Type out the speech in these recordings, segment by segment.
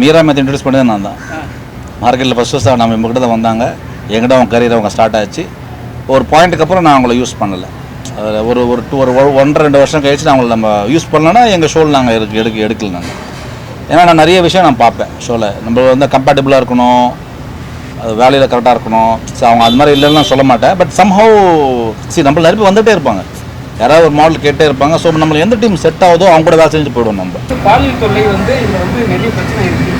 Meera math introduce பண்ணதே நான் தான். மார்க்கெட்டில் ஃபஸ்ட் ஃபஸ்ட்டாக நம்ம நம்மக்கிட்ட தான் வந்தாங்க. என்கிட்ட அவங்க கரியர் அவங்க ஸ்டார்ட் ஆச்சு. ஒரு பாயிண்ட்டுக்கு அப்புறம் நான் அவங்கள யூஸ் பண்ணலை. அதுல ஒரு ஒரு டூ ஒரு ஒன்றரை ரெண்டு வருஷம் கழிச்சு நான் அவங்கள நம்ம யூஸ் பண்ணலன்னா எங்கள் ஷோவில் நாங்கள் எடுக்க எடுக்க எடுக்கல நாங்கள் ஏன்னா நான் நிறைய விஷயம் நான் பார்ப்பேன் ஷோவில் நம்ம வந்து கம்பேட்டபிளாக இருக்கணும். அது வேலையில் கரெக்டாக இருக்கணும். ஸோ அவங்க அது மாதிரி இல்லைன்னு சொல்ல மாட்டேன். பட் சம்ஹவ் சரி நம்மள பேர் வந்துகிட்டே இருப்பாங்க. யாராவது ஒரு மாடல் கேட்டே இருப்பாங்க. ஸோ நம்மளுக்கு எந்த டீம் செட் ஆகுதோ அவங்க கூட வேலை செஞ்சு போயிடுவோம் நம்ம. பாலியல் தொல்லை வந்து இதுல வந்து நிறைய பிரச்சனை இருக்கு.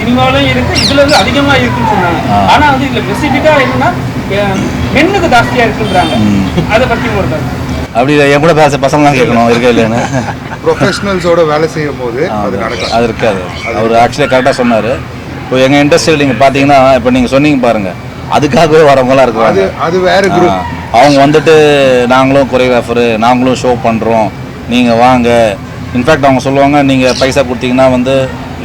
சினிமாவிலும் இருக்கு இதுல வந்து அதிகமா இருக்குன்னு சொன்னாங்க. ஆனா வந்து இதுல ஸ்பெசிஃபிக்கா என்னன்னா பெண்ணுக்கு ஜாஸ்தியா இருக்குன்றாங்க. அதை பத்தி ஒரு. அப்படி இல்லை, என் கூட பேச பசங்க தான் கேட்கணும் இருக்கா இல்லைன்னு ப்ரொஃபஷனல்ஸோட வேலை செய்யும் போது அது நடக்கும் அது இருக்காது. அவர் ஆக்சுவலி கரெக்டாக சொன்னார். இப்போ எங்கள் இண்டஸ்ட்ரியில் நீங்கள் பார்த்தீங்கன்னா இப்போ நீங்கள் சொன்னீங்க பாருங்கள் அதுக்காகவே வரவங்களாம் இருக்கிறாங்க. அது வேற குரூப் அவங்க வந்துட்டு நாங்களும் கொரியோகிராஃபரு நாங்களும் ஷோ பண்ணுறோம் நீங்கள் வாங்க. இன்ஃபேக்ட் அவங்க சொல்லுவாங்க நீங்கள் பைசா கொடுத்தீங்கன்னா வந்து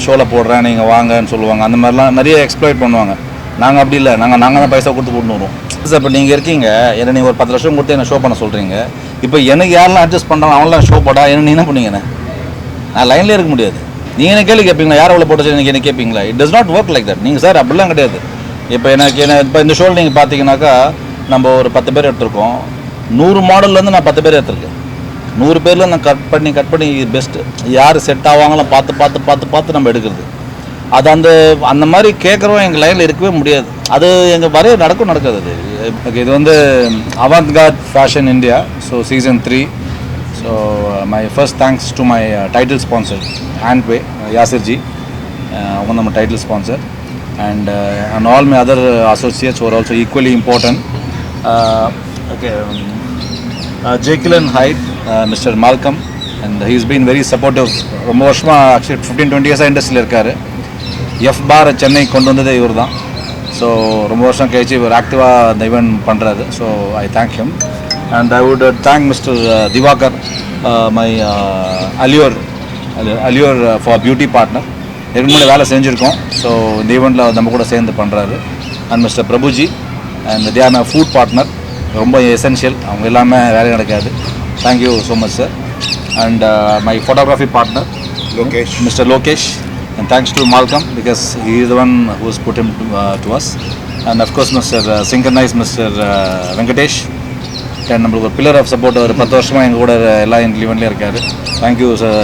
ஷோவில் போடுறேன் நீங்கள் வாங்கன்னு சொல்லுவாங்க. அந்த மாதிரிலாம் நிறைய எக்ஸ்ப்ளாய்ட் பண்ணுவாங்க. நாங்கள் அப்படி இல்லை. நாங்கள் நாங்கள் தான் பைசா கொடுத்து கூட்டு வருவோம் சார் இப்போ நீங்கள் இருக்கீங்க என்ன நீங்கள் ஒரு பத்து லட்சம் கொடுத்து என்ன ஷோ பண்ண சொல்கிறீங்க இப்போ எனக்கு யாரெல்லாம் அட்ஜஸ்ட் பண்ணுறாங்க அவங்களாம் ஷோ போட்டா என்ன நீ என்ன பண்ணுவீங்கண்ணே நான் லைன்லேயே இருக்க முடியாது. நீங்கள் என்ன கேள்வி கேட்பீங்களா யார் எவ்வளோ போட்டு எனக்கு என்ன கேட்பீங்களா it does not work like that நீங்கள் சார் அப்படிலாம் கிடையாது. இப்போ எனக்கு என்ன இப்போ இந்த ஷோவில் நீங்கள் பார்த்தீங்கன்னாக்கா நம்ம ஒரு பத்து பேர் எடுத்திருக்கோம். நூறு மாடல்லேருந்து நான் பத்து பேர் எடுத்திருக்கேன். நூறு பேரில் நான் கட் பண்ணி கட் பண்ணி பெஸ்ட்டு யார் செட் ஆவாங்களோ பார்த்து பார்த்து பார்த்து பார்த்து நம்ம எடுக்கிறது. அது அந்த அந்த மாதிரி கேட்குறவங்க எங்கள் லைனில் இருக்கவே முடியாது. அது எங்கள் வரைய நடக்கும் நடக்காது அது. இது வந்து Avant Garde fashion India so season three so my first thanks to my title sponsor Handway Yasir ji அவங்க நம்ம title sponsor and and all my other associates ஒரு also equally important okay Jacqueline Hyde mister Malcolm and he's been very supportive ரொம்ப வருஷமாக actually fifteen twenty இயர்ஸாக இண்டஸ்ட்ரியில் இருக்கார். F பார் சென்னை கொண்டு வந்ததே இவர் தான். ஸோ ரொம்ப வருஷம் கழிச்சு இவர் ஆக்டிவாக இந்த ஈவெண்ட் பண்ணுறாரு so I thank him and I would thank mister Diwakar my அலியோர் அலியோர் ஃபார் பியூட்டி பார்ட்னர் முன்னாடி வேலை செஞ்சுருக்கோம் ஸோ இந்த ஈவெண்ட்டில் நம்ம கூட சேர்ந்து பண்ணுறாரு and mister Prabhu ji and they are food partner ரொம்ப எசென்ஷியல் அவங்க இல்லாமல் வேலை நடக்காது thank you so much sir and my photography partner Lokesh he is the one who has put him to, uh, to us. And of course, Mr. Uh, synchronized Mr. Uh, Venkatesh. And நம்மளுக்கு ஒரு pillar of support ஒரு பத்து வருஷமாக எங்கள் கூட எல்லா ஈவெண்ட்லேயும் இருக்காரு thank you sir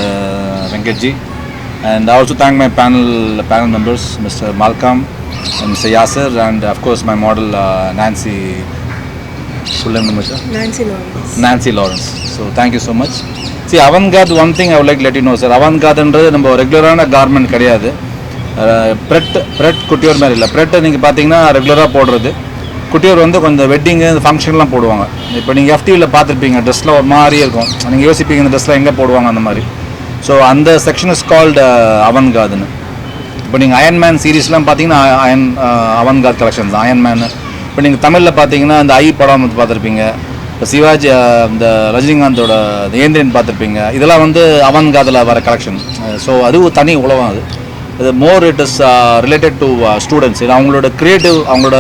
Venkatji and also thank my panel panel members mister Malcolm mister Yasar and of course my model Nancy full name sir Nancy Lawrence. Nancy Lawrence so thank you so much C Avankath one thing I like let you know sir அவன்காத்ன்றது நம்ம ரெகுலரான garment கிடையாது. Bread bread குட்டியோர் மாதிரி இல்லை. ப்ரெட்டை நீங்கள் பார்த்தீங்கன்னா ரெகுலராக போடுறது. குட்டியோர் வந்து கொஞ்சம் வெட்டிங்கு ஃபங்க்ஷன்லாம் போடுவாங்க. இப்போ நீங்கள் எஃப்டியில் பார்த்துருப்பீங்க ட்ரெஸ்லாம் ஒரு மாதிரியே இருக்கும். நீங்கள் யோசிப்பீங்க இந்த ட்ரெஸ்லாம் எங்கே போடுவாங்க அந்த மாதிரி. ஸோ அந்த செக்ஷன் இஸ் கால்டு அவன்காதுன்னு இப்போ நீங்கள் அயன்மேன் சீரீஸ்லாம் பார்த்தீங்கன்னா அயன் அவன்காத் கலெக்ஷன்ஸ் அயன்மேன் இப்போ நீங்கள் தமிழில் பார்த்தீங்கன்னா இந்த ஐ படம் வந்து பார்த்துருப்பீங்க. இப்போ சிவாஜி uh, இந்த ரஜினிகாந்தோட இந்த ஏந்திரன் பார்த்துருப்பீங்க. இதெல்லாம் வந்து அவன்காதில் வர கலெக்ஷன் ஸோ uh, அது ஒரு தனி உலகம் அது. இது more it is related to students இது அவங்களோட க்ரியேட்டிவ் அவங்களோட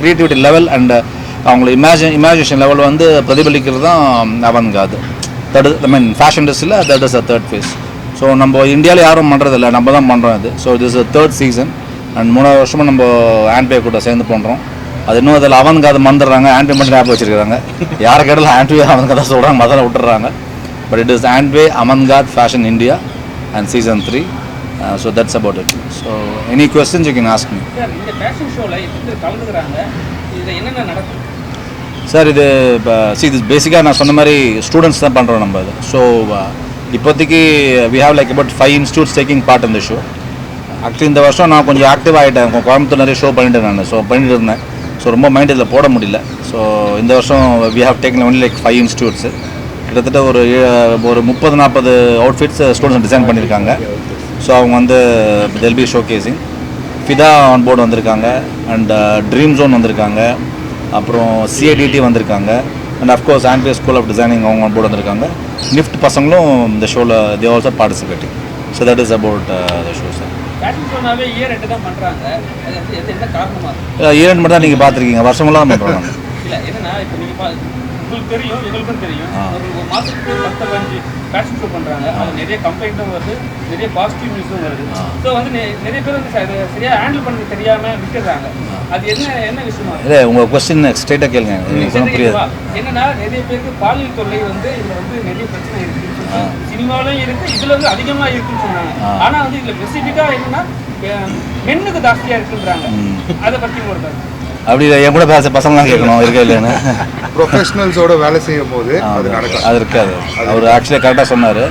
க்ரியேட்டிவிட்டி லெவல் அண்ட் அவங்களோட இமேஜின் இமேஜினேஷன் லெவல் வந்து பிரதிபலிக்கிறது தான் avant garde that I mean fashion இண்டஸ்ட்ரியில் that is a third phase so நம்ம இந்தியாவில் யாரும் பண்ணுறதில்ல நம்ம தான் பண்ணுறோம் இது so it is third season and மூணாவது வருஷமாக நம்ம ஆண்ட்பே கூட சேர்ந்து பண்ணுறோம் அது இன்னும் அதில் அவனுக்கு அதை மறந்துடுறாங்க. ஆண்ட்பே மட்டும் ஆப் வச்சிருக்காங்க யாரை கேட்டாலும் ஆண்ட்வே அவனுக்கு தான் சொல்கிறாங்க மதனை விட்டுறாங்க but it is ஆண்ட்வே avant garde fashion India and season three so that's about it so any questions you can ask me இந்த ஃபேஷன் ஷோவில் கலந்துக்கிறாங்க? இதில் என்னென்ன நடக்கும் சார் இது இப்போ சி இது பேசிக்காக நான் சொன்ன மாதிரி ஸ்டூடெண்ட்ஸ் தான் பண்ணுறோம் நம்ம இது. ஸோ இப்போதைக்கு we have like about five institutes taking part இந்த ஷோ ஆக்சுவலி இந்த வருஷம் நான் கொஞ்சம் ஆக்டிவ் ஆகிட்டேன் கோயம்புத்தூர் நிறைய ஷோ பண்ணிட்டு நான். ஸோ பண்ணிட்டு இருந்தேன். ஸோ ரொம்ப மைண்ட் இதில் போட முடியல. ஸோ இந்த வருஷம் we have taken only like five institutes கிட்டத்தட்ட ஒரு ஒரு முப்பது நாற்பது அவுட்ஃபிட்ஸ் ஸ்டூடெண்ட்ஸ் டிசைன் பண்ணியிருக்காங்க. ஸோ அவங்க வந்து டெல்பி ஷோ கேசிங் ஃபிதா ஆன் போர்டு வந்திருக்காங்க. அண்ட் ட்ரீம் ஜோன் வந்திருக்காங்க. அப்புறம் சிஏடிடி வந்திருக்காங்க. அண்ட் அஃப்கோர்ஸ் ஆன்பே ஸ்கூல் ஆஃப் டிசைனிங் அவங்க போர்டு வந்திருக்காங்க. நிஃப்ட் பசங்களும் இந்த ஷோவில் they also participating so that is about the show sir fashion ஷோனாவே year ரெண்டு தான் பண்ணுறாங்க அது வந்து எது என்ன காரணமாக இருக்கும் ஈவெண்ட் மட்டும் தான் நீங்கள் பார்த்துருக்கீங்க. வருஷமெல்லாம் பண்ணுறோம் நாங்கள் இல்லை என்னன்னா இப்போ நீங்கள் பா உங்களுக்கு தெரியும் எங்களுக்கும் தெரியும். ஒரு மாதத்துக்கு பத்து பதினஞ்சு பேஷன் ஷோ பண்றாங்க. அது நிறைய கம்ப்ளைண்ட்டும் வருது நிறைய பாசிட்டிவ் நியூஸும் வருது. ஸோ வந்து நிறைய பேர் வந்து ச- இதை சரியா ஹேண்டில் பண்ண தெரியாம விட்டுறாங்க. அது என்ன என்ன விஷயமா? இல்லை உங்கள் கொஸ்டின் ஸ்ட்ரெயிட்டாக கேளுங்க. என்னன்னா நிறைய பேருக்கு பாலியல் தொல்லை வந்து இதுல வந்து நிறைய பிரச்சனை இருக்கு சினிமாவிலும் இருக்கு இதுல வந்து அதிகமா இருக்குன்னு சொன்னாங்க. ஆனா வந்து இதுல ஸ்பெசிபிக்கா என்னன்னா மென்னுக்கு ஜாஸ்தியா இருக்குன்றாங்க. அதை பத்தி ஒரு. அப்படி என் கூட பேச பசங்களாம் கேட்கணும் இருக்கா இல்லைன்னு ப்ரொஃபஷனல்ஸோட வேலை செய்யும் போது அது நடக்கும். அது இருக்காது. அவர் ஆக்சுவலி கரெக்டாக சொன்னார்.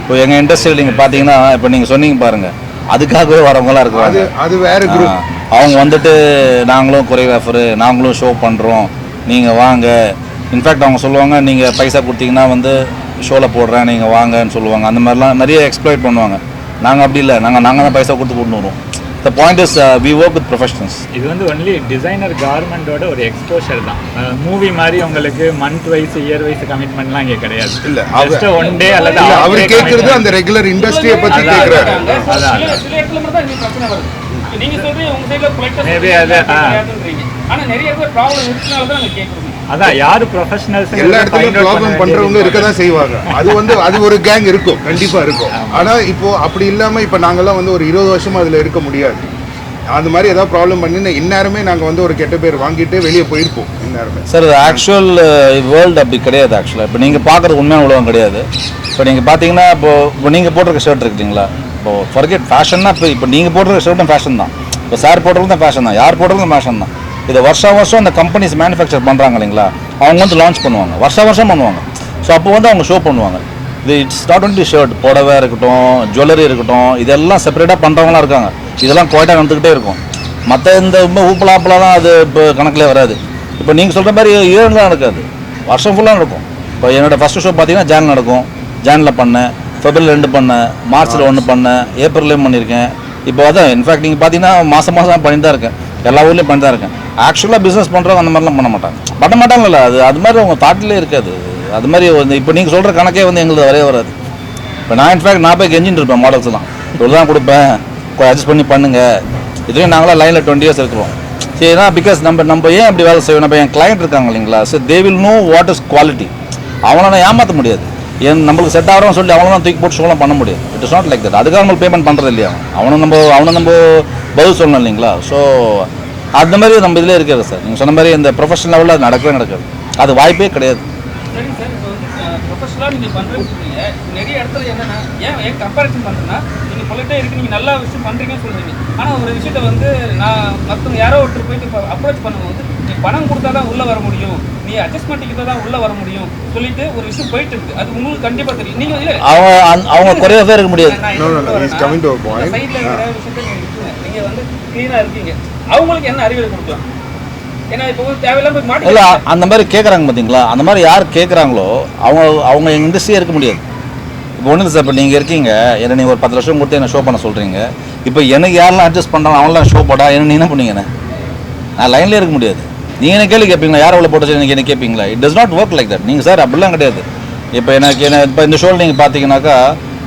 இப்போ எங்கள் இண்டஸ்ட்ரியில் நீங்கள் பார்த்தீங்கன்னா இப்போ நீங்கள் சொன்னீங்க பாருங்கள் அதுக்காகவே வரவங்களாம் அது இருக்கிறாங்க அது வேற குரூப் அவங்க வந்துட்டு நாங்களும் கொரியோகிராஃபரு நாங்களும் ஷோ பண்ணுறோம் நீங்கள் வாங்க. இன்ஃபேக்ட் அவங்க சொல்லுவாங்க நீங்கள் பைசா கொடுத்தீங்கன்னா வந்து ஷோவில் போடுறேன் நீங்கள் வாங்கன்னு சொல்லுவாங்க. அந்த மாதிரிலாம் நிறைய எக்ஸ்ப்ளாய்ட் பண்ணுவாங்க. நாங்கள் அப்படி இல்லை. நாங்கள் நாங்கள் தான் பைசா கொடுத்து கொண்டு வருவோம். The point is we work with professionals இது வந்து ஒன்லி டிசைனர் கார்மெண்டோட ஒரு எக்ஸ்போஷர் தான். மூவி மாதிரி உங்களுக்கு மந்த் வைஸ் இயர் வைஸ் கமிட்மெண்ட்லாம் இங்கே கிடையாது. இல்ல, அவ- ஜஸ்ட் ஒன் டே அல்லது அவர் கேட்கறது. அந்த ரெகுலர் இண்டஸ்ட்ரியை பத்தி அதான், கேட்கிறாரு நீங்க சொல்றீங்க உங்க சைடுல. ஆனா நிறைய பேர் ப்ராப்ளம் இருக்கனால தான் நாங்க கேக்குறோம் அதான் யாரு ப்ரொஃபஷனல்ஸ் எல்லா இடத்துலயும் ப்ராப்ளம் பண்றவங்க இருக்க தான் செய்வாங்க. அது வந்து அது ஒரு கேங் இருக்கும். கண்டிப்பா இருக்கும். ஆனா இப்போ அப்படி இல்லாம இப்போ நாங்கெல்லாம் வந்து ஒரு இருபது வருஷமா அதுல இருக்க முடியாது. அந்த மாதிரி ஏதாவது ப்ராப்ளம் பண்ணி இந்நேரமே நாங்க வந்து ஒரு கெட்ட பேர் வாங்கிட்டு வெளியே போயிருப்போம் இந்நேரமே. சார் ஆக்சுவல் வேர்ல்டு அப்படி கிடையாது ஆக்சுவலாக இப்போ நீங்கள் பார்க்குறது உண்மையான உலகம் கிடையாது. இப்போ நீங்கள் பார்த்தீங்கன்னா இப்போ இப்போ நீங்கள் போட்டிருக்க ஷர்ட் இருக்குங்களா இப்போ ஃபர்கெட் ஃபேஷன்னா இப்போ இப்போ நீங்கள் போட்டிருக்க ஷர்ட்டும் ஃபேஷன் தான். இப்போ சார் தான் ஃபேஷன் தான். யார் போட்டிருக்கதும் ஃபேஷன் தான். இதை வருஷம் வருஷம் அந்த கம்பெனிஸ் மேனுஃபேக்சர் பண்ணுறாங்க இல்லைங்களா அவங்க வந்து லான்ச் பண்ணுவாங்க. வருஷம் வருஷம் பண்ணுவாங்க. ஸோ அப்போ வந்து அவங்க ஷோ பண்ணுவாங்க. இது இட்ஸ் நாட் ஒன்லி ஷர்ட் புடவை இருக்கட்டும் ஜுவல்லரி இருக்கட்டும் இதெல்லாம் செப்பரேட்டாக பண்ணுறவங்களாம் இருக்காங்க. இதெல்லாம் குவாய்ட்டாக நடந்துக்கிட்டே இருக்கும். மற்ற இந்த ரொம்ப ஊப்பலாப்பலாம் அது இப்போ கணக்கில் வராது. இப்போ நீங்கள் சொல்கிற மாதிரி ஈரன்லாம் நடக்காது. வருஷம் ஃபுல்லாக நடக்கும். இப்போ என்னோடய ஃபஸ்ட்டு ஷோ பார்த்தீங்கன்னா ஜான் நடக்கும். ஜானில் பண்ணேன். ஃபெப்ரவரி ரெண்டு பண்ணேன். மார்ச்சில் ஒன்று பண்ணேன். ஏப்ரல்லையும் பண்ணியிருக்கேன். இப்போ அதான் இன்ஃபேக்ட் நீங்கள் பார்த்தீங்கன்னா மாதம் மாதம் பண்ணி தான் இருக்கேன். எல்லா ஊர்லேயும் பண்ணி தான் இருக்கேன். ஆக்சுவலாக பிஸ்னஸ் பண்ணுறவங்க அந்த மாதிரிலாம் பண்ண மாட்டாங்க. பண்ண மாட்டாங்கல்ல அது அது மாதிரி அவங்க தாட்டிலே இருக்காது. அது மாதிரி வந்து இப்போ நீங்கள் சொல்கிற கணக்கே வந்து எங்களுக்கு வரவே வராது. இப்போ நான் இன்ஃபேக்ட் நான் போய் கெஞ்சின்னு இருப்பேன் மாடல்ஸ்லாம் இவ்வளோ தான் கொடுப்பேன். அட்ஜஸ்ட் பண்ணி பண்ணுங்கள் இதுலேயும் நாங்களாம் லைனில் டுவெண்ட்டி இயர்ஸ் இருக்கிறோம். சரினா பிகாஸ் நம்ம நம்ம ஏன் அப்படி வேலை செய்வோம்? நம்ம என் கிளைண்ட் இருக்காங்க இல்லைங்களா? சரி they will know what is quality அவனை நான் ஏமாற்ற முடியாது. ஏன் நம்மளுக்கு செட் ஆகிறோம் சொல்லி அவனை தான் தூக்கி போட்டு ஷோலாம் பண்ண முடியாது. It is not like that அதுக்காக நம்மளுக்கு பேமெண்ட் பண்ணுறது இல்லையா அவனை நம்ம அவனை நம்ம பதில் சொல்லணும் இல்லைங்களா? ஸோ அந்த மாதிரி நம்ம இதில் இருக்கிறது சார். நீங்கள் சொன்ன மாதிரி இந்த ப்ரொஃபஷனல் லெவலில் அது நடக்கவே நடக்காது. அது வாய்ப்பே கிடையாது. ப்ரொஃபஷனலாக நீங்கள் பண்ணுறேன்னு சொல்றீங்க நிறைய இடத்துல என்னன்னா ஏன் ஏன் கம்பேரிசன் பண்ணுறேன்னா நீங்கள் பொலிட்டே இருக்கு நீங்கள் நல்லா விஷயம் பண்ணுறீங்கன்னு சொல்றீங்க. ஆனால் ஒரு விஷயத்த வந்து நான் மற்றவங்க யாரோ ஒருத்தர் போயிட்டு இப்போ அப்ரோச் பண்ணும்போது நீ பணம் கொடுத்தா தான் உள்ளே வர முடியும். நீ அட்ஜஸ்ட்மெண்ட் கிட்ட தான் உள்ளே வர முடியும். சொல்லிட்டு ஒரு விஷயம் போயிட்டு இருக்கு. அது உங்களுக்கு கண்டிப்பாக தெரியும். நீங்கள் அவங்க அவங்க குறைய பேர் இருக்க முடியாது. சைடுல இருக்கிற விஷயத்தை நீங்க இருக்குங்க. அவங்களுக்கு என்ன அறிவுரை கொடுக்கலாம்? ஏன்னா இப்போ தேவையில்லாம இல்லை அந்த மாதிரி கேட்குறாங்க பார்த்தீங்களா அந்த மாதிரி யார் கேட்குறாங்களோ அவங்க அவங்க இண்டஸ்ட்ரியே இருக்க முடியாது. இப்போ ஒன்றும் சார் இப்போ நீங்கள் இருக்கீங்க என்ன நீங்கள் ஒரு பத்து லட்சம் கொடுத்து என்ன ஷோ பண்ண சொல்கிறீங்க இப்போ எனக்கு யாரெல்லாம் அட்ஜஸ்ட் பண்ணுறாங்க அவங்களாம் ஷோ போட்டா என்ன நீ என்ன பண்ணீங்கண்ணே நான் லைன்லேயே இருக்க முடியாது. நீங்கள் என்ன கேள்வி கேட்பீங்களா யார் எவ்வளோ போட்டு எனக்கு என்ன கேட்பீங்களா it does not work like that நீங்கள் சார் அப்படிலாம் கிடையாது. இப்போ எனக்கு என்ன இப்போ இந்த ஷோவில் நீங்கள் பார்த்தீங்கன்னாக்கா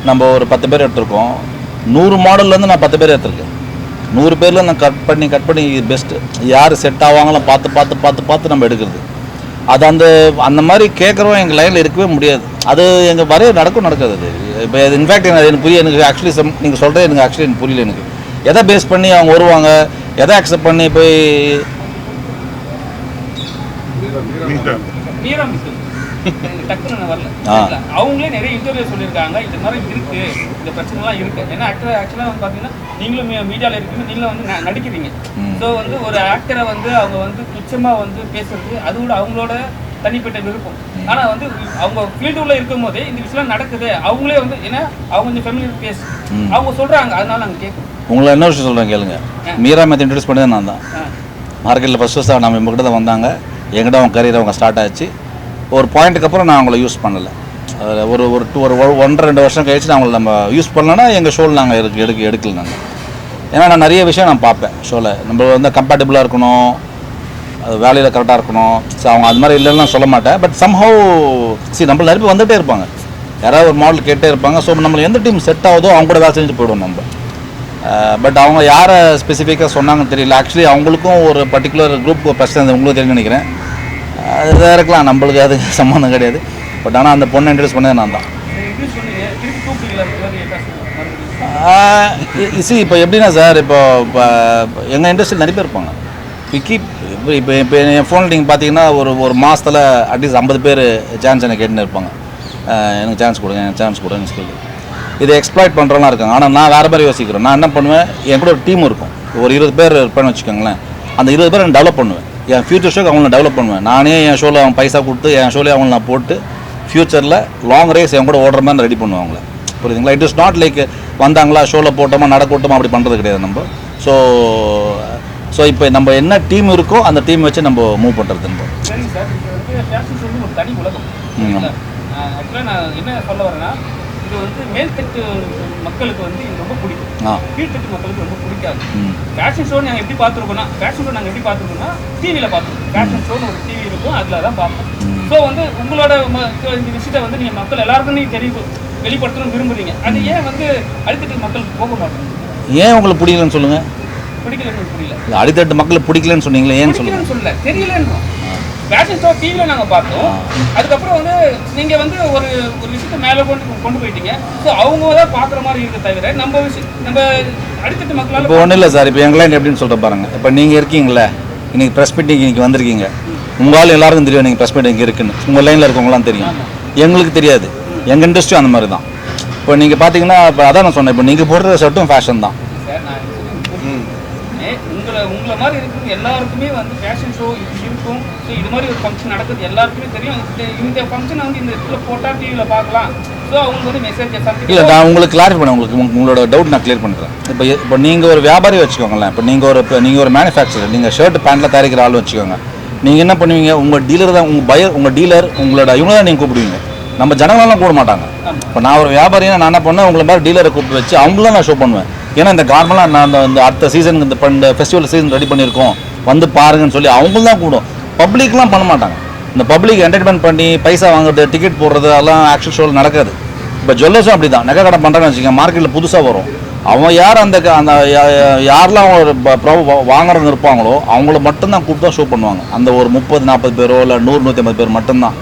நம்ம ஒரு பத்து பேர் எடுத்திருக்கோம். நூறு மாடல்லேருந்து நான் பத்து பேர் எடுத்திருக்கேன். நூறு பேரில் நான் கட் பண்ணி கட் பண்ணி பெஸ்ட்டு யார் செட் ஆவாங்களோ பார்த்து பார்த்து பார்த்து பார்த்து நம்ம எடுக்கிறது. அது அந்த அந்த மாதிரி கேட்குறோம் எங்கள் லைனில் இருக்கவே முடியாது. அது எங்கள் வரைய நடக்கும் நடக்காது அது. இப்போ இன்ஃபேக்ட் எனக்கு எனக்கு புரிய எனக்கு ஆக்சுவலி சம் நீங்கள் சொல்கிறது எனக்கு ஆக்சுவலி எனக்கு புரியல எனக்கு. எதை பேஸ் பண்ணி அவங்க வருவாங்க? எதை அக்செப்ட் பண்ணி போய் டக்குன்னு வரல. அவங்களே நிறைய இன்டர்வியூ சொல்லியிருக்காங்க. இந்த மாதிரி இருக்கு. இந்த பிரச்சனைலாம் இருக்கு. ஏன்னா ஆக்சுவலாக ஆக்சுவலாக வந்து பார்த்தீங்கன்னா நீங்களும் மீடியாவில் இருக்கீங்க. நீங்களும் வந்து நடிக்கிறீங்க. ஸோ வந்து ஒரு ஆக்டரை வந்து அவங்க வந்து துச்சமாக வந்து பேசுறது அதோட அவங்களோட தனிப்பட்ட விருப்பம். ஆனால் வந்து அவங்க ஃபீல்டு உள்ள இருக்கும் போதே இந்த விஷயம் நடக்குது அவங்களே வந்து ஏன்னா அவங்க கொஞ்சம் ஃபெமிலியர் பேஸ். அவங்க சொல்றாங்க. அதனால நாங்கள் கேட்குறோம் உங்களை என்ன விஷயம் சொல்கிறேன் கேளுங்க. மீரா மேத் இன்ட்ரடியூஸ் பண்ணது நான் தான். மார்க்கெட்டில் ஃபஸ்ட் ஃபஸ்ட் நம்ம நம்மக்கிட்ட தான் வந்தாங்க. எங்கிட்ட அவங்க கரியர் அவங்க ஸ்டார்ட் ஆச்சு. ஒரு பாயிண்ட்டுக்கு அப்புறம் நான் அவங்கள யூஸ் பண்ணலை. அதில் ஒரு ஒரு டூ ஒரு ஒன்றரை ரெண்டு வருஷம் கழிச்சு நான் அவங்கள நம்ம யூஸ் பண்ணலன்னா எங்கள் ஷோவில் நாங்கள் எடுக்க எடுக்க எடுக்கல நாங்கள் ஏன்னா நான் நிறைய விஷயம் நான் பார்ப்பேன் ஷோவில் நம்ம வந்து கம்பேட்டபிளாக இருக்கணும். அது வேலையில் கரெக்டாக இருக்கணும். ஸோ அவங்க அது மாதிரி இல்லைன்னு நான் சொல்ல மாட்டேன். பட் சம்ஹவ் சி நம்மள நிறைய வந்துகிட்டே இருப்பாங்க. யாராவது ஒரு மாடல் கேட்டே இருப்பாங்க. ஸோ நம்மளுக்கு எந்த டீம் செட் ஆகுதோ அவங்க கூட வேலை செஞ்சுட்டு போயிடுவோம் நம்ம. பட் அவங்க யாரை ஸ்பெசிஃபிக்காக சொன்னாங்கன்னு தெரியல. ஆக்சுவலி அவங்களுக்கும் ஒரு பர்டிகுலர் குரூப் பிரச்சனை உங்களுக்கு தெரியும் நினைக்கிறேன். அதுதான் இருக்கலாம் நம்மளுக்கு அது சம்மந்தம் கிடையாது. பட் ஆனால் அந்த பொண்ணை இன்ட்ரடியூஸ் பண்ணது நான் தான். சி இப்போ எப்படின்னா சார் இப்போ இப்போ எங்கள் இண்டஸ்ட்ரியில் நிறைய பேர் இருப்பாங்க. இப்போ இப்போ இப்போ இப்போ என் ஃபோனில் நீங்கள் பார்த்தீங்கன்னா ஒரு ஒரு மாதத்தில் அட்லீஸ்ட் ஐம்பது பேர் சான்ஸ் எனக்கு கேட்டுன்னு இருப்பாங்க. எனக்கு சான்ஸ் கொடுங்க எனக்கு சான்ஸ் கொடுங்கன்னு சொல்லி இதை எக்ஸ்ப்ளாய்ட் பண்ணுறவங்களாம் இருக்காங்க. ஆனால் நான் வேறு மாதிரி யோசிக்கிறேன். நான் என்ன பண்ணுவேன்? என் கூட ஒரு டீம் இருக்கும். ஒரு இருபது பேர் இருப்பேன்னு வச்சுக்கோங்களேன். அந்த இருபது பேர் நான் டெவலப் பண்ணுவேன். என் ஃபியூச்சர் ஷோக்கு அவங்கள டெவலப் பண்ணுவேன். நானே என் ஷோவில் அவன் பைசா கொடுத்து என் ஷோலேயே அவங்கள நான் போட்டு ஃப்யூச்சரில் லாங் ரேஸ் என் கூட ஓடுற மாதிரி ரெடி பண்ணுவேன் அவங்கள. புரியுதுங்களா? இட் இஸ் நாட் லைக் வந்தாங்களா ஷோவில் போட்டோமா நடக்கட்டோமா அப்படி பண்ணுறது கிடையாது நம்ம. ஸோ ஸோ இப்போ நம்ம என்ன டீம் இருக்கோ அந்த டீம் வச்சு நம்ம மூவ் பண்ணுறது நம்ம. ஆக்சுவலாக நான் என்ன சொல்ல வரேன்னா இது வந்து மேல்தட்டு மக்களுக்கு வந்து இது ரொம்ப பிடிக்கும். கீழ்த்தட்டு மக்களுக்கு ரொம்ப பிடிக்காது. ஃபேஷன் ஷோ நாங்கள் எப்படி பார்த்துருக்கோம்னா ஃபேஷன் ஷோ நாங்கள் எப்படி பார்த்துருக்கோம்னா டிவியில் பார்த்துருக்கோம். ஃபேஷன் ஷோன்னு ஒரு டிவி இருக்கும் அதில் தான் பார்ப்போம். ஸோ வந்து உங்களோட இந்த விஷயத்தை வந்து நீங்கள் மக்கள் எல்லாருக்கும் நீங்கள் தெரிய வெளிப்படுத்தணும்னு விரும்புறீங்க. அது ஏன் வந்து அடித்தட்டு மக்களுக்கு போக மாட்டேங்குது? ஏன் உங்களுக்கு பிடிக்கலன்னு சொல்லுங்கள் பிடிக்கலன்னு எனக்கு புரியல. அடித்தட்டு மக்களுக்கு பிடிக்கலன்னு சொன்னீங்களே ஏன்னு சொல்லுங்கள் தெரியலன்றோம் ஃபேஷன் ஷோ டிவியில் நாங்கள் பார்த்தோம். அதுக்கப்புறம் வந்து நீங்கள் வந்து ஒரு ஒரு விஷயத்தை மேலே கொண்டு கொண்டு போயிட்டீங்க. ஸோ அவங்க தான் பார்க்குற மாதிரி இருக்க தவிர நம்ம விஷயம் நம்ம அடித்தட்டு மக்களால் இப்போ ஒன்றும் இல்லை சார். இப்போ எங்கள் லைன் எப்படின்னு சொல்லிட்டு பாருங்க. இப்போ நீங்கள் இருக்கீங்களே இன்னைக்கு ப்ரெஸ் மீட்டிங் இன்னைக்கு வந்திருக்கீங்க. உங்களால் எல்லாருக்கும் தெரியும் நீங்கள் ப்ரெஸ் மீட்டிங் இருக்குன்னு. உங்கள் லைனில் இருக்கவங்களாம் தெரியும். எங்களுக்கு தெரியாது. எங்கள் இண்டஸ்ட்ரியும் அந்த மாதிரி தான். இப்போ நீங்கள் பார்த்தீங்கன்னா இப்போ அதான் நான் சொன்னேன். இப்போ நீங்கள் போடுற ஷர்ட்டும் ஃபேஷன் தான். உங்களை மாதிரி இருக்கிற எல்லாருக்குமே வந்து ஃபேஷன் ஷோ இருக்கும். ஸோ இது மாதிரி ஒரு ஃபங்க்ஷன் நடக்குது. எல்லாருக்குமே தெரியும். இந்த ஃபங்க்ஷனை வந்து இந்த இடத்துல போட்டால் டிவியில் பார்க்கலாம். ஸோ அவங்க வந்து மெசேஜ் இல்லை நான் உங்களுக்கு கிளாரிஃபை பண்ண உங்களுக்கு உங்க- உங்களோட டவுட் நான் கிளியர் பண்ணுறேன் இப்போ இப்போ நீங்கள் ஒரு வியாபாரி வச்சுக்கோங்களேன். இப்போ நீங்கள் ஒரு இப்போ நீங்கள் ஒரு மேனுஃபேக்சரர் நீங்கள் ஷர்ட் பேண்ட்டில் தயாரிக்கிற ஆள் வச்சுக்கோங்க. நீங்கள் என்ன பண்ணுவீங்க? உங்கள் டீலர் தான் உங்கள் பையர் உங்கள் டீலர் உங்களோட இவங்க தான் நீங்கள் கூப்பிடுவீங்க. நம்ம ஜனங்களெல்லாம் கூட மாட்டாங்க. இப்போ நான் ஒரு வியாபாரியா நான் என்ன பண்ணேன் உங்களை மாதிரி டீலரை கூப்பிட்டு வச்சு அவங்களாம் நான் ஷோ பண்ணுவேன். ஏன்னா இந்த கார்மெல்லாம் நான் அந்த- இந்த அடுத்த சீசனுக்கு இந்த இந்த ஃபெஸ்டிவல் சீசன் ரெடி பண்ணியிருக்கோம். வந்து பாருங்கன்னு சொல்லி அவங்களும் தான் கூடும். பப்ளிக்லாம் பண்ண மாட்டாங்க. இந்த பப்ளிக் என்டர்டைன்மெண்ட் பண்ணி பைசா வாங்குறது டிக்கெட் போடுறது அதெல்லாம் ஆக்சுவல் ஷோவில் நடக்காது. இப்போ ஜுவல்லர்ஸும் அப்படி தான் நகை கடை பண்ணுறான்னு வச்சுக்கோங்க மார்க்கெட்டில் புதுசாக வரும். அவன் யார் அந்த க- அந்த யாரெல்லாம் அவங்க ப- வாங்குறவங்க இருப்பாங்களோ அவங்கள மட்டும்தான் கூப்பிட்டு தான் ஷோ பண்ணுவாங்க. அந்த ஒரு முப்பது நாற்பது பேரோ இல்லை நூறு நூற்றி ஐம்பது பேர் மட்டும்தான்.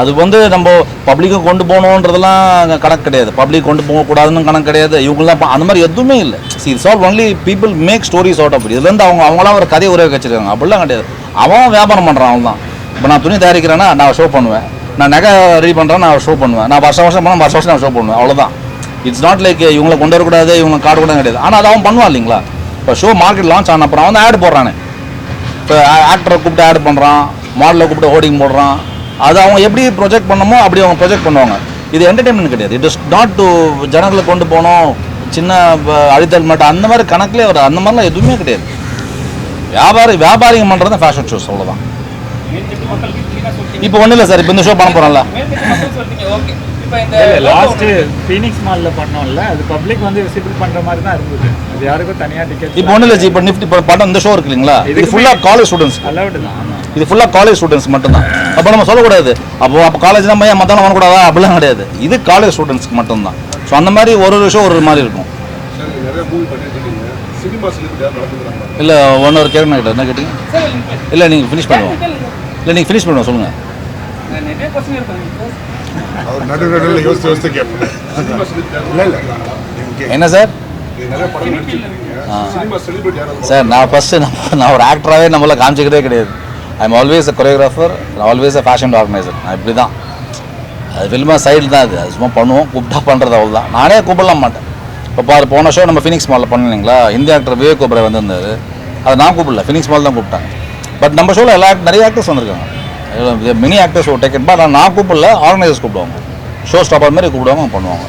அது வந்து நம்ம பப்ளிக்கை கொண்டு போகணுன்றதெல்லாம் கணக்கு கிடையாது. பப்ளிக் கொண்டு போகக்கூடாதுன்னு கணக்கு கிடையாது. இவங்களாம் அந்த மாதிரி எதுவுமே இல்லை. See it's all only people make stories out அப்படி இதுலேருந்து அவங்க அவங்களாம் ஒரு கதையை உருவாக்கி வச்சிருக்காங்க. அப்படிலாம் கிடையாது. அவன் வியாபாரம் பண்ணுறான் அவன் தான் இப்போ நான் துணி தயாரிக்கிறேன்னா நான் ஷோ பண்ணுவேன். நான் நகை ரெடி பண்ணுறேன் நான் ஷோ பண்ணுவேன். நான் வருஷம் வருஷம் பண்ணால் வருஷம் வருஷம் நான் ஷோ பண்ணுவேன். அவ்வளோதான் இட்ஸ் நாட் லைக் இவங்களை கொண்டு வரக்கூடாது இவங்க காடு கூட கிடையாது. ஆனால் அது அவன் பண்ணுவான் இல்லைங்களா? இப்போ ஷோ மார்க்கெட் லான்ச் ஆன அப்புறம் அவன் ஆட் போடுறானே. இப்போ ஆக்டரை கூப்பிட்டு ஆட் பண்ணுறான் மாடலை கூப்பிட்டு ஹோர்டிங் போடுறான். அது அவங்க எப்படி ப்ரொஜெக்ட் பண்ணணுமோ அப்படி அவங்க ப்ரொஜெக்ட் பண்ணுவாங்க. இது என்டர்டைன்மெண்ட் கிடையாது. இட் இஸ் நாட் டு ஜனங்களை கொண்டு போகணும் சின்ன அடித்தல் மட்டும். அந்த மாதிரி கணக்குலேயே வராது. அந்த மாதிரிலாம் எதுவுமே கிடையாது. வியாபாரி வியாபாரிங்க பண்ணுறது தான் ஃபேஷன் ஷோஸ் அவ்வளோதான் இப்போ ஒன்றும் இல்லை சார். இப்போ இந்த ஷோ பண்ண போகிறோம்ல லாஸ்ட் ஃபீனிக்ஸ் மால்ல பண்ணோம்ல. அது பப்ளிக் வந்து விசிபிள் பண்ற மாதிரி தான் இருந்தது. அது யாருக்கும் தனியா டிக்கெட் இப்போ ஒன்றும் இல்லை ஜி இப்போ நிஃப்டி இப்போ படம் இந்த ஷோ இருக்கு இல்லைங்களா? இது ஃபுல்லாக காலேஜ் ஸ்டூடெண்ட்ஸ் அலவுடு தான். ஆமா இது ஃபுல்லாக காலேஜ் ஸ்டூடெண்ட்ஸ் மட்டும்தான். அப்போ நம்ம சொல்லக்கூடாது. அப்போ அப்போ காலேஜ் நம்ம ஏன் மற்றவங்க வரக்கூடாதா அப்படிலாம் கிடையாது. இது காலேஜ் ஸ்டூடெண்ட்ஸ்க்கு மட்டும்தான். ஸோ அந்த மாதிரி ஒரு ஒரு ஷோ ஒரு ஒரு மாதிரி இருக்கும். இல்லை ஒன் ஒரு கேட்க கிட்ட என்ன கேட்டீங்க? இல்லை நீங்கள் ஃபினிஷ் பண்ணுவோம் இல்லை நீங்கள் ஃபினிஷ் பண்ணுவோம் சொல்லுங்கள் என்ன சார்? சார் நான் ஃபஸ்ட்டு நம்ம நான் ஒரு ஆக்டராகவே நம்மள காமிச்சிக்கிட்டே கிடையாது. I am always a choreographer always a fashion organiser நான் இப்படி தான் அது ஃபில்மா சைடு தான் அது. அது சும்மா பண்ணுவோம். கூப்பிட்டா பண்ணுறது அவ்வளோதான் நானே கூப்பிடலாம் மாட்டேன். இப்போ பாரு போன ஷோ நம்ம ஃபினிக்ஸ் மாலில் பண்ணலைங்களா இந்திய ஆக்டர் விவேக் ஓபரே வந்திருந்தாரு. அதை நான் கூப்பிடல. ஃபினிக்ஸ் மால் தான் கூப்பிட்டாங்க பட் நம்ம ஷோவில் எல்லா நிறைய ஆக்டர்ஸ் வந்திருக்காங்க. Mini actors show taken but நான் கூப்பிடல. ஆர்கனைசர்ஸ் கூப்பிடுவாங்க. ஷோ ஸ்டாப்பர் மாதிரி கூப்பிடுவாங்க பண்ணுவாங்க.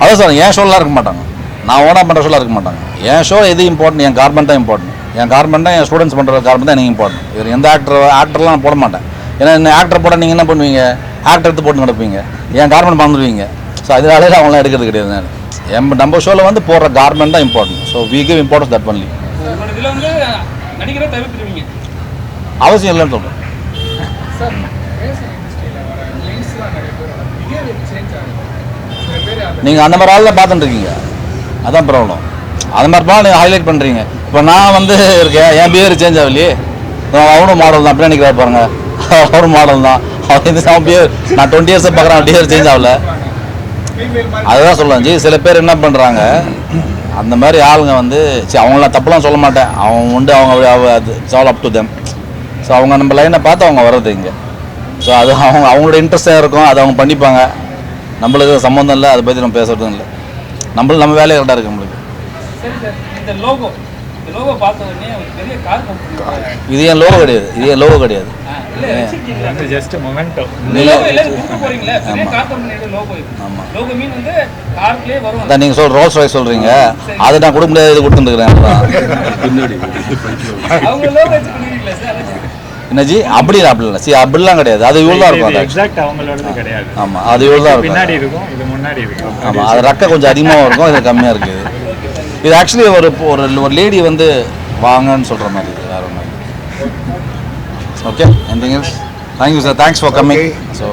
அதான் சார் என் ஷோலாம் இருக்க மாட்டாங்க. நான் ஓனாக பண்ணுற ஷோலாம் இருக்க மாட்டாங்க. என் ஷோ எது இம்பார்ட்டன்ட் என் கார்மெண்ட் தான் இம்பார்ட்டன்ட் என் கார்மெண்ட் தான் என் ஸ்டூடெண்ட்ஸ் பண்ணுற கார்மெண்ட் தான் எனக்கு இம்பார்ட்டன்ட் இது எந்த ஆக்டர் ஆக்டர்லாம் நான் போட மாட்டேன். ஏன்னா இந்த ஆக்டர் போட நீங்கள் என்ன பண்ணுவீங்க? ஆக்டர் எடுத்து போட்டு நடப்பீங்க. என் கார்மெண்ட் மறந்துடுவீங்க. ஸோ அதனால அவங்களாம் எடுக்கிறது கிடையாது நான். என் நம்ம ஷோவில் வந்து போடுற கார்மெண்ட் தான் important so we give importance that only அவசியம் இல்லைன்னு சொல்கிறேன் நீங்கள் அந்த மாதிரி ஆளில் பார்த்துட்டு இருக்கீங்க. அதான் ப்ராப்ளம் அது மாதிரி தான் நீங்கள் ஹைலைட் பண்ணுறீங்க இப்போ நான் வந்து இருக்கேன். என் பிஹேவியர் சேஞ்ச் ஆகலையே. அவனும் மாடல் தான். அப்படி நினைக்கிறார் பாருங்க. அவரும் மாடல் தான். அவன் இந்த அவன் பிஹேவியர் நான் டுவெண்ட்டி இயர்ஸை பார்க்குறேன். பிஹேவியர் சேஞ்ச் ஆகல. அதுதான் சொல்லுவேன் ஜி சில பேர் என்ன பண்ணுறாங்க அந்த மாதிரி ஆளுங்க வந்து சரி அவங்களாம் தப்புலாம் சொல்ல மாட்டேன். அவன் உண்டு அவங்க அது சால் அப் டு தெம் ஸோ அவங்க நம்ம லைனை பார்த்து அவங்க வர்றது இங்கே. ஸோ அது அவங்க அவங்களோட இன்ட்ரெஸ்டாக இருக்கும்? அதை அவங்க பண்ணிப்பாங்க. நம்மளுக்கு சம்மந்தம் இல்லை. அதை பற்றி நம்ம பேசுறதும் இல்லை. நம்மளும் நம்ம வேலையை கரெக்டாக இருக்கு நம்மளுக்கு இந்த லோகோ இந்த லோகோ பார்த்த உடனே ஒரு பெரிய கார் கம்பெனி இது என் லோகோ கிடையாது. இது என் லோகோ கிடையாது. ஜஸ்ட் மொமெண்டோ இந்த லோகோ எல்லாரும் கொடுக்க போறீங்களா? பெரிய கார் கம்பெனியோட லோகோ இது. ஆமா. லோகோ மீன் வந்து கார்க்குள்ளே வரும். அதான் நீங்கள் சொல் ரோல்ஸ் ராய்ஸ் சொல்கிறீங்க அதை நான் கொடுக்க முடியாது இது கொடுத்துருக்குறேன். என்னஜி அப்படி அப்படி அப்படிலாம் கிடையாது. அது இவ்வளோ தான் இருக்கும் எக்ஸாக்ட் அவங்களோடது கிடையாது. ஆமாம் அது இவ்வளோ தான் இருக்கும். பின்னாடி இருக்கும் இது முன்னாடி இருக்கும். ஆமாம் அது ரெக்கை கொஞ்சம் அதிகமாகவும் இருக்கும் இது கம்மியாக இருக்குது. இது ஆக்சுவலி ஒரு ஒரு ஒரு லேடி வந்து வாங்கன்னு சொல்கிற மாதிரி இது வேறு மாதிரி okay anything else thank you sir thanks for coming so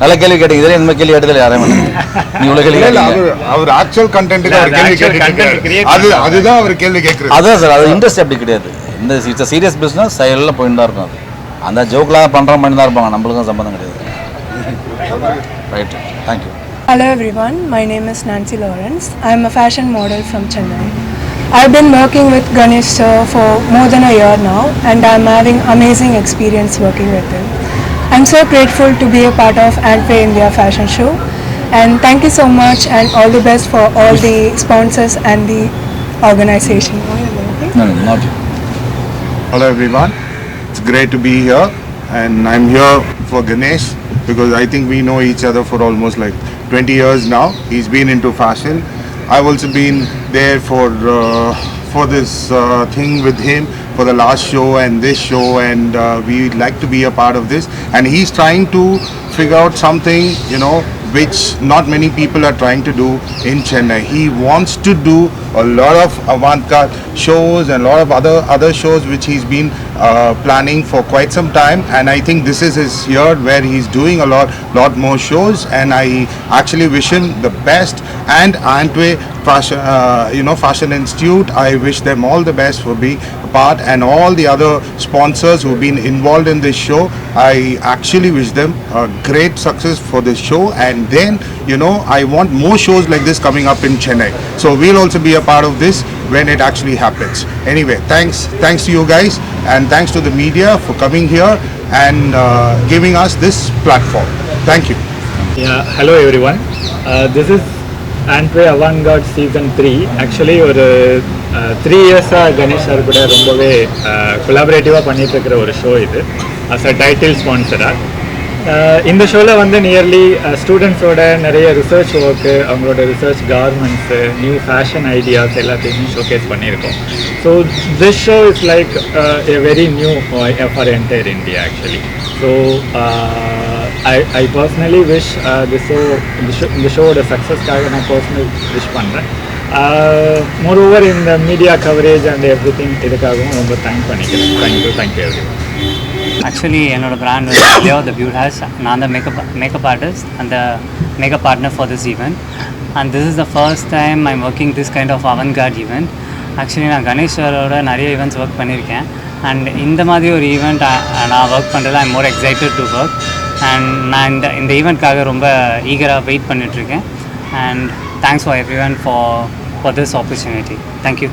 நல்ல கேள்வி கேட்டீங்க. இதே இந்த கேள்வி கேட்டதில்லை யாரையும் நீ இவ்வளோ கேள்வி அவர் அவர் ஆக்சுவல் கண்டென்ட்டுக்கு அவர் கேள்வி அது பண்றாங்க. அதுதான் அவர் கேள்வி கேட்கறது அதுதான் சார் அது இன்ட்ரெஸ்ட் அப்படி கிடையாது. இந்த இட்ஸ் சீரியஸ் பிஸ்னஸ் சைடில் போயிட்டு தான் இருக்கும் அது. அந்த ஜோக்கெலாம் பண்ணுற மாதிரி தான் இருப்பாங்க. நம்மளுக்கும் சம்மந்தம் கிடையாது. Right thank you Hello everyone, my name is Nancy Lawrence. I am a fashion model from Chennai. I've been working with Ganesh sir for more than a year now and I'm having amazing experience working with him. I'm so grateful to be a part of Antwe India Fashion Show and thank you so much and all the best for all the sponsors and the organization. No, no, not you. Hello everyone. It's great to be here and I'm here for Ganesh because I think we know each other for almost like 20 years now. He's been into fashion. I've also been there for uh, for this uh, thing with him for the last show and this show and uh, we'd like to be a part of this and he's trying to figure out something you know which not many people are trying to do in Chennai. He wants to do a lot of avant-garde shows and a lot of other other shows which he's been uh, planning for quite some time. And I think this is his year where he's doing a lot lot more shows. And I actually wish him the best. And Antwe Fashion, uh, you know, Fashion Institute. I wish them all the best for being part, and all the other sponsors who've been involved in this show. I actually wish them a great success for this show. And then, you know, I want more shows like this coming up in Chennai. So we'll also be a part of this when it actually happens. Anyway, thanks, thanks to you guys, and thanks to the media for coming here and uh, giving us this platform. Thank you. Yeah, hello everyone. Uh, this is Andre avant garde season three actually ஒரு three இயர்ஸாக Ganesh sir கூட ரொம்பவே கொலாபரேட்டிவாக பண்ணிட்டு இருக்கிற ஒரு show இது. As a title ஸ்பான்சராக இந்த ஷோவில் வந்து நியர்லி ஸ்டூடெண்ட்ஸோட நிறைய ரிசர்ச் ஒர்க்கு அவங்களோட research garments new fashion ideas எல்லாத்தையுமே ஷோகேஸ் பண்ணியிருக்கோம். So this show is like a very new for entire India actually so I I personally wish the show இந்த show இந்த ஷோவோட சக்ஸஸ்க்காக நான் பர்சனல் விஷ் பண்ணுறேன் மோர் ஓவர் இந்த media coverage and everything இதுக்காகவும் ரொம்ப தேங்க் பண்ணிக்கிறேன். Thank you thank you every actually என்னோட பிராண்ட் வந்து லியோ த பியூட் ஹேஸ் நான் தான் மேக்கப் மேக்கப் ஆர்டிஸ்ட் அந்த makeup partner for this event and this is the first time I'm working this kind of avant garde event actually நான் கணேஸ்வரோட நிறைய events work பண்ணியிருக்கேன். And இந்த மாதிரி ஒரு ஈவெண்ட் நான் ஒர்க் பண்ணுறது I'm more excited to work and நான் இந்த இந்த ஈவெண்ட்காக ரொம்ப ஈகராக வெயிட் பண்ணிகிட்ருக்கேன் and thanks for everyone for for this opportunity thank you